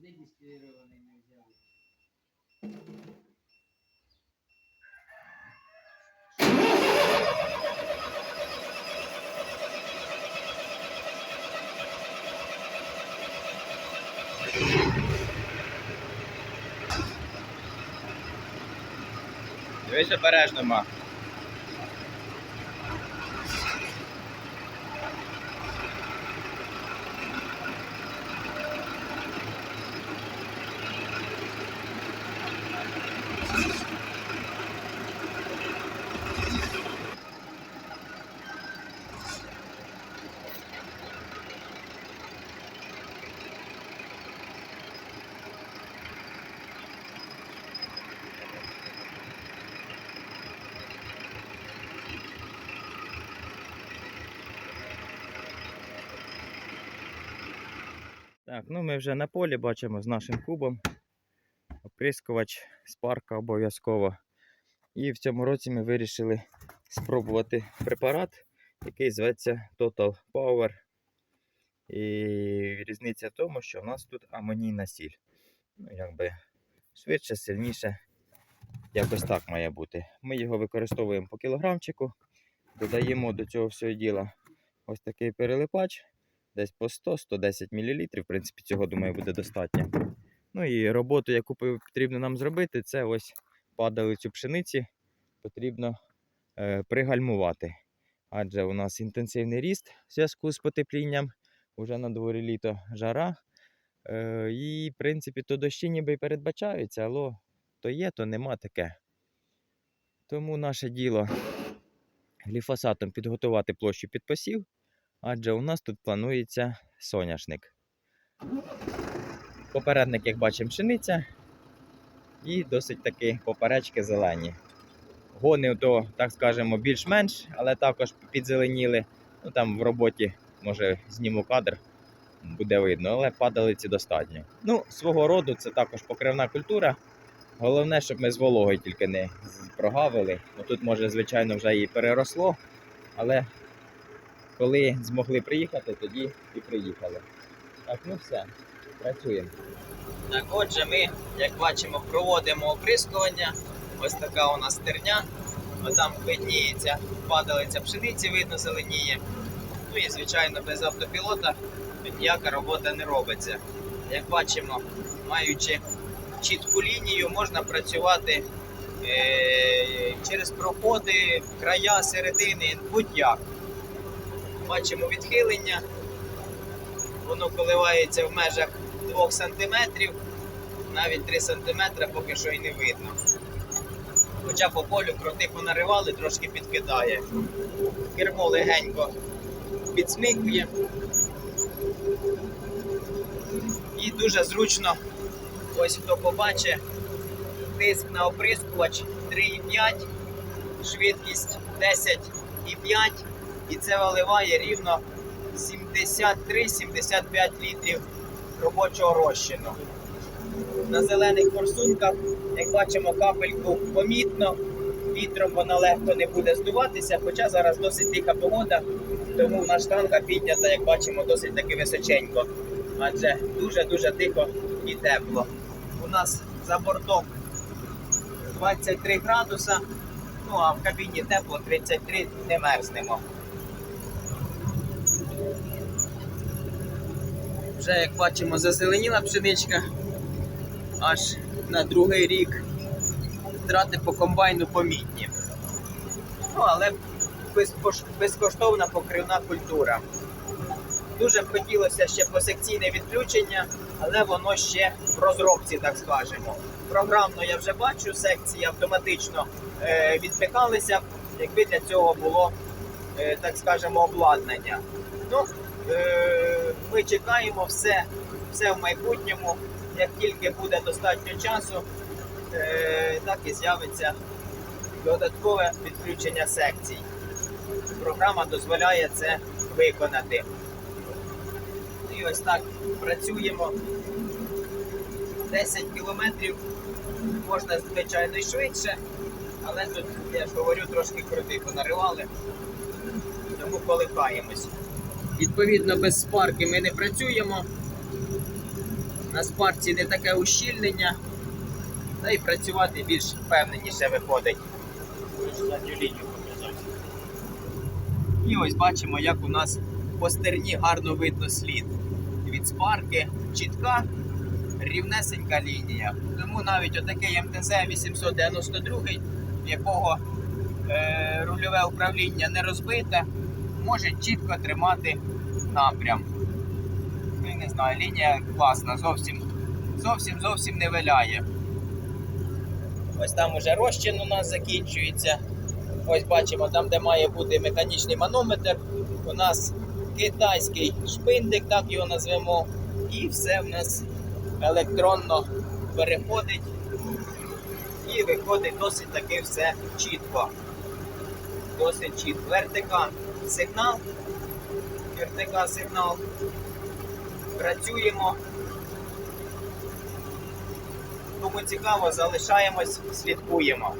Туди дистилірований не взяли. Дивись обережно, ма. Так, ну ми вже на полі бачимо з нашим кубом. Оприскувач з парка обов'язково. І в цьому році ми вирішили спробувати препарат, який зветься Total Power. І різниця в тому, що в нас тут амонійна сіль. Ну, якби швидше, сильніше. Якось так має бути. Ми його використовуємо по кілограмчику, додаємо до цього всього діла ось такий перелипач десь по 100-110 мл. В принципі, цього, думаю, буде достатньо. Ну і роботу, яку потрібно нам зробити, це ось падалицю пшениці потрібно е, пригальмувати. Адже у нас інтенсивний ріст в зв'язку з потеплінням, уже на дворі літо жара. Е, і, в принципі, то дощі ніби й передбачаються, але то є, то нема таке. Тому наше діло гліфосатом підготувати площу під посів, адже у нас тут планується соняшник. Попередник, як бачимо, пшениця. І досить таки поперечки зелені. Гони то, так скажемо, більш-менш, але також підзеленіли. Ну там в роботі, може, зніму кадр, буде видно, але падалиці достатньо. Ну, свого роду це також покривна культура. Головне, щоб ми з вологою тільки не прогавили. Ну, тут, може, звичайно, вже і переросло, але коли змогли приїхати, тоді і приїхали. Так, ну все, працюємо. Так, отже, ми, як бачимо, проводимо оприскування. Ось така у нас стерня. Там видніється, падалиця пшениці, видно, зеленіє. Ну і, звичайно, без автопілота ніяка робота не робиться. Як бачимо, маючи чітку лінію, можна працювати е- через проходи, края, середини, будь-як. Бачимо відхилення. Воно коливається в межах 2 см, навіть 3 см поки що і не видно. Хоча по полю кроти понаривали, трошки підкидає. Кермо легенько підсмикує. І дуже зручно, ось хто побачить, тиск на оприскувач 3,5, швидкість 10,5 і це виливає рівно 73-75 літрів робочого розчину. На зелених форсунках, як бачимо, капельку помітно, вітром вона легко не буде здуватися, хоча зараз досить тиха погода, тому наша штанга піднята, як бачимо, досить таки височенько. Адже дуже-дуже тихо і тепло. У нас за бортом 23 градуса, ну а в кабіні тепло 33 не мерзнемо. Вже як бачимо, зазеленіла пшеничка аж на другий рік. Втрати по комбайну помітні. Ну, але безкоштовна покривна культура. Дуже б хотілося ще посекційне відключення, але воно ще в розробці, так скажемо. Програмно я вже бачу, секції автоматично е, відмикалися, якби для цього було, е, так скажемо, обладнання. Ну, е, ми чекаємо все, все в майбутньому. Як тільки буде достатньо часу, е, так і з'явиться додаткове підключення секцій. Програма дозволяє це виконати. І ось так працюємо. 10 кілометрів можна, звичайно, і швидше, але тут, я ж говорю, трошки кроти понаривали, тому колихаємось. Відповідно, без спарки ми не працюємо. На спарці не таке ущільнення, та й працювати більш впевненіше виходить. І ось бачимо, як у нас по стерні гарно видно слід. Від спарки чітка, рівнесенька лінія. Тому навіть отакий МТЗ 892, в якого е, рульове управління не розбите, може чітко тримати напрям. Ну, не знаю, лінія класна, зовсім, зовсім зовсім не виляє. Ось там уже розчин у нас закінчується. Ось бачимо, там, де має бути механічний манометр, у нас китайський шпиндик, так його назвемо, і все в нас електронно переходить і виходить досить таки все чітко. Досить чітко. РТК сигнал. РТК сигнал. Працюємо. Кому цікаво, залишаємось, слідкуємо.